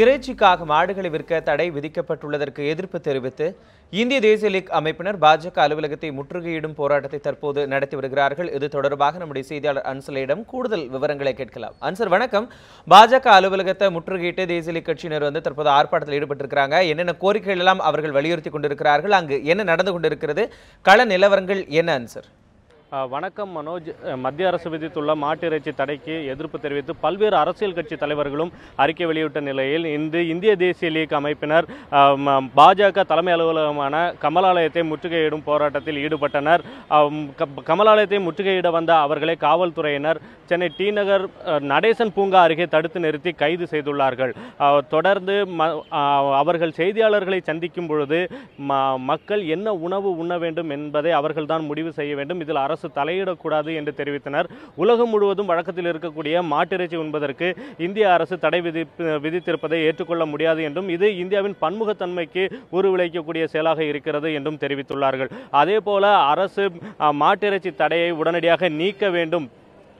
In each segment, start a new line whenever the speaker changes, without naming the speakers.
இறைச்சிக்காக மாடுகளை விற்க தடை விதிக்கப்பட்டுள்ளதற்கு எதிர்ப்பு தெரிவித்து இந்திய தேசிய லீக் அமைப்பினர் பாஜக அலுவலகத்தை முற்றுகையிடும் போராட்டத்தை தற்போது நடத்தி வருகிறார்கள். இது தொடர்பாக நம்முடைய செய்தியாளர் அன்சலிடம் கூடுதல் விவரங்களை கேட்கலாம். அன்சர் வணக்கம். பாஜக அலுவலகத்தை முற்றுகையிட்டு தேசிய லீக் கட்சியினர் வந்து தற்போது ஆர்ப்பாட்டத்தில் ஈடுபட்டிருக்கிறாங்க. என்னென்ன கோரிக்கைகள் எல்லாம் அவர்கள் வலியுறுத்தி கொண்டிருக்கிறார்கள்? அங்கு என்ன நடந்து கொண்டிருக்கிறது? கள நிலவரங்கள் என்ன அன்சர்
வணக்கம் மனோஜ். மத்திய அரசு விதித்துள்ள மாட்டிறைச்சி தடைக்கு எதிர்ப்பு தெரிவித்து பல்வேறு அரசியல் கட்சி தலைவர்களும் அறிக்கை வெளியிட்ட நிலையில் இன்று இந்திய தேசிய லீக் அமைப்பினர் பாஜக தலைமை அலுவலகமான கமலாலயத்தை முற்றுகையிடும் போராட்டத்தில் ஈடுபட்டனர். கமலாலயத்தை முற்றுகையிட வந்த அவர்களை காவல்துறையினர் சென்னை டி நகர் நடேசன் பூங்கா அருகே தடுத்து நிறுத்தி கைது செய்துள்ளார்கள். தொடர்ந்து ம- அவர்கள் செய்தியாளர்களை சந்திக்கும் பொழுது ம- மக்கள் என்ன உணவு உண்ண வேண்டும் என்பதை அவர்கள்தான் முடிவு செய்ய வேண்டும். இதில் அரசு தலையிடக்கூடாது என்று தெரிவித்தனர். உலகம் முழுவதும் வழக்கத்தில் இருக்கக்கூடிய மாட்டிறைச்சி உண்பதற்கு இந்திய அரசு தடை விதித்திருப்பதை ஏற்றுக்கொள்ள முடியாது என்றும் இது இந்தியாவின் பன்முகத்தன்மைக்கு உருவிளைக்கக்கூடிய செயலாக இருக்கிறது என்றும் தெரிவித்துள்ளார்கள். அதே போல அரசு மாட்டிறைச்சி தடையை உடனடியாக நீக்க வேண்டும்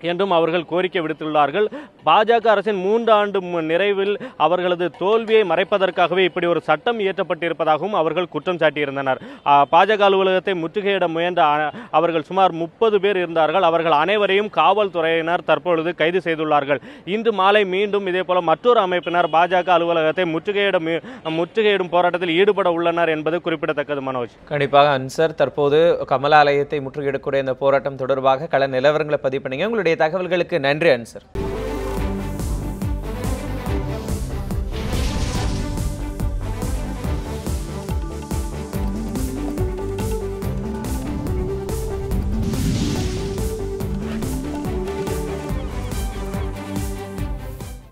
என்றும் அவர்கள் கோரிக்கை விடுத்துள்ளார்கள். பாஜக அரசின் மூன்றாண்டு நிறைவில் அவர்களது தோல்வியை மறைப்பதற்காகவே இப்படி ஒரு சட்டம் இயற்றப்பட்டிருப்பதாகவும் அவர்கள் குற்றம் சாட்டியிருந்தனர். பாஜக அலுவலகத்தை முற்றுகையிட முயன்ற அவர்கள் சுமார் முப்பது பேர் இருந்தார்கள். அவர்கள் அனைவரையும் காவல்துறையினர் தற்பொழுது கைது செய்துள்ளார்கள். இன்று மாலை மீண்டும் இதே போல மற்றொரு அமைப்பினர் பாஜக அலுவலகத்தை முற்றுகையிட மு- முற்றுகையிடும் போராட்டத்தில் ஈடுபட உள்ளனர் என்பது குறிப்பிடத்தக்கது மனோஜ்.
கண்டிப்பாக அன்சர் தற்போது கமலாலயத்தை முற்றுகையிடக்கூடிய இந்த போராட்டம் தொடர்பாக கள நிலவரங்களை பதிவு பண்ணீங்க. உங்களுடைய தகவல்களுக்கு நன்றி அன்சர்.